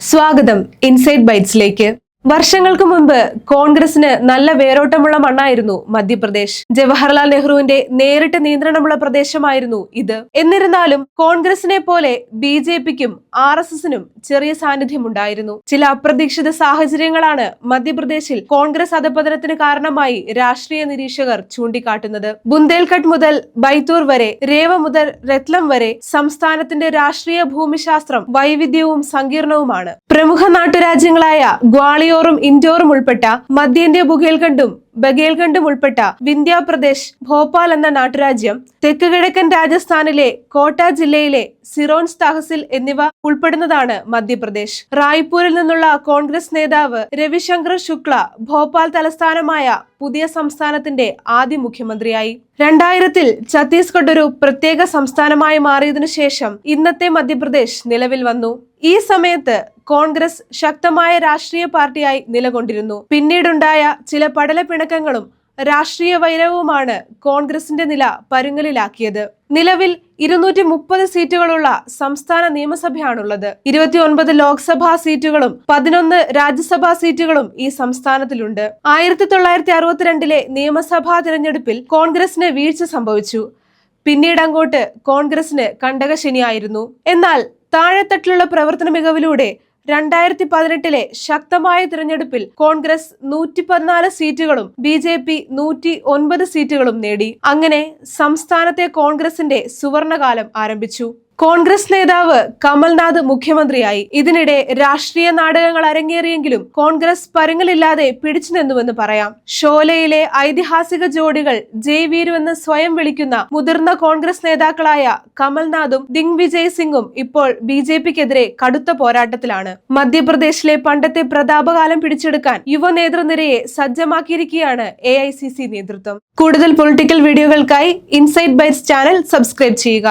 സ്വാഗതം ഇൻസൈഡ് ബൈറ്റ്സിലേക്ക് വർഷങ്ങൾക്ക് മുമ്പ് കോൺഗ്രസിന് നല്ല വേരോട്ടമുള്ള മണ്ണായിരുന്നു മധ്യപ്രദേശ്. ജവഹർലാൽ നെഹ്റുവിന്റെ നേരിട്ട് നിയന്ത്രണമുള്ള പ്രദേശമായിരുന്നു ഇത്. എന്നിരുന്നാലും കോൺഗ്രസിനെ പോലെ ബി ജെ പിക്കും ആർ എസ് എസിനും ചെറിയ സാന്നിധ്യമുണ്ടായിരുന്നു. ചില അപ്രതീക്ഷിത സാഹചര്യങ്ങളാണ് മധ്യപ്രദേശിൽ കോൺഗ്രസ് അധപതനത്തിന് കാരണമായി രാഷ്ട്രീയ നിരീക്ഷകർ ചൂണ്ടിക്കാട്ടുന്നത്. ബുന്ദേൽഖണ്ഡ് മുതൽ ബൈത്തൂർ വരെ രേവ മുതൽ രത്ലം വരെ സംസ്ഥാനത്തിന്റെ രാഷ്ട്രീയ ഭൂമിശാസ്ത്രം വൈവിധ്യവും സങ്കീർണവുമാണ്. പ്രമുഖ നാട്ടുരാജ്യങ്ങളായ ഗ്വാളിയോറും ഇൻഡോറും ഉൾപ്പെട്ട മധ്യേന്ത്യ ബുഗേൽഖണ്ഡും ബഗേൽഖണ്ഡും ഉൾപ്പെട്ട വിന്ധ്യാപ്രദേശ് ഭോപ്പാൽ എന്ന നാട്ടുരാജ്യം തെക്ക് കിഴക്കൻ രാജസ്ഥാനിലെ കോട്ട ജില്ലയിലെ സിറോൺസ് തഹസിൽ എന്നിവ ഉൾപ്പെടുന്നതാണ് മധ്യപ്രദേശ്. റായ്പൂരിൽ നിന്നുള്ള കോൺഗ്രസ് നേതാവ് രവിശങ്കർ ശുക്ല ഭോപ്പാൽ തലസ്ഥാനമായ പുതിയ സംസ്ഥാനത്തിന്റെ ആദ്യ മുഖ്യമന്ത്രിയായി. രണ്ടായിരത്തിൽ ഛത്തീസ്ഗഡ് ഒരു പ്രത്യേക സംസ്ഥാനമായി മാറിയതിനു ശേഷം ഇന്നത്തെ മധ്യപ്രദേശ് നിലവിൽ വന്നു. ഈ സമയത്ത് കോൺഗ്രസ് ശക്തമായ രാഷ്ട്രീയ പാർട്ടിയായി നിലകൊണ്ടിരുന്നു. പിന്നീടുണ്ടായ ചില പടലപ്പിണക്കങ്ങളും രാഷ്ട്രീയ വൈരവുമാണ് കോൺഗ്രസിന്റെ നില പരുങ്ങലിലാക്കിയത്. നിലവിൽ ഇരുന്നൂറ്റി മുപ്പത് സീറ്റുകളുള്ള സംസ്ഥാന നിയമസഭയാണുള്ളത്. ഇരുപത്തിയൊൻപത് ലോക്സഭാ സീറ്റുകളും പതിനൊന്ന് രാജ്യസഭാ സീറ്റുകളും ഈ സംസ്ഥാനത്തിലുണ്ട്. ആയിരത്തി തൊള്ളായിരത്തി അറുപത്തിരണ്ടിലെ നിയമസഭാ തിരഞ്ഞെടുപ്പിൽ കോൺഗ്രസിന് വീഴ്ച സംഭവിച്ചു. പിന്നീട് അങ്ങോട്ട് കോൺഗ്രസിന് കണ്ടകശനിയായിരുന്നു. എന്നാൽ താഴെത്തട്ടിലുള്ള പ്രവർത്തന മികവിലൂടെ രണ്ടായിരത്തി പതിനെട്ടിലെ ശക്തമായ തിരഞ്ഞെടുപ്പിൽ കോൺഗ്രസ് നൂറ്റി പതിനാല് സീറ്റുകളും ബി ജെ പി നൂറ്റി ഒൻപത് സീറ്റുകളും നേടി. അങ്ങനെ സംസ്ഥാനത്തെ കോൺഗ്രസിന്റെ സുവർണകാലം ആരംഭിച്ചു. കോൺഗ്രസ് നേതാവ് കമൽനാഥ് മുഖ്യമന്ത്രിയായി. ഇതിനിടെ രാഷ്ട്രീയ നാടകങ്ങൾ അരങ്ങേറിയെങ്കിലും കോൺഗ്രസ് പരുങ്ങലില്ലാതെ പിടിച്ചു നിന്നുവെന്ന് പറയാം. ഷോലയിലെ ഐതിഹാസിക ജോഡികൾ ജയ് എന്ന് സ്വയം വിളിക്കുന്ന മുതിർന്ന കോൺഗ്രസ് നേതാക്കളായ കമൽനാഥും ദിഗ്വിജയ് സിംഗും ഇപ്പോൾ ബി ജെ പിക്കെതിരെ കടുത്ത പോരാട്ടത്തിലാണ്. മധ്യപ്രദേശിലെ പണ്ടത്തെ പ്രതാപകാലം പിടിച്ചെടുക്കാൻ യുവ നേതൃനിരയെ സജ്ജമാക്കിയിരിക്കുകയാണ് എ നേതൃത്വം. കൂടുതൽ പൊളിറ്റിക്കൽ വീഡിയോകൾക്കായി ഇൻസൈറ്റ് ബൈറ്റ്സ് ചാനൽ സബ്സ്ക്രൈബ് ചെയ്യുക.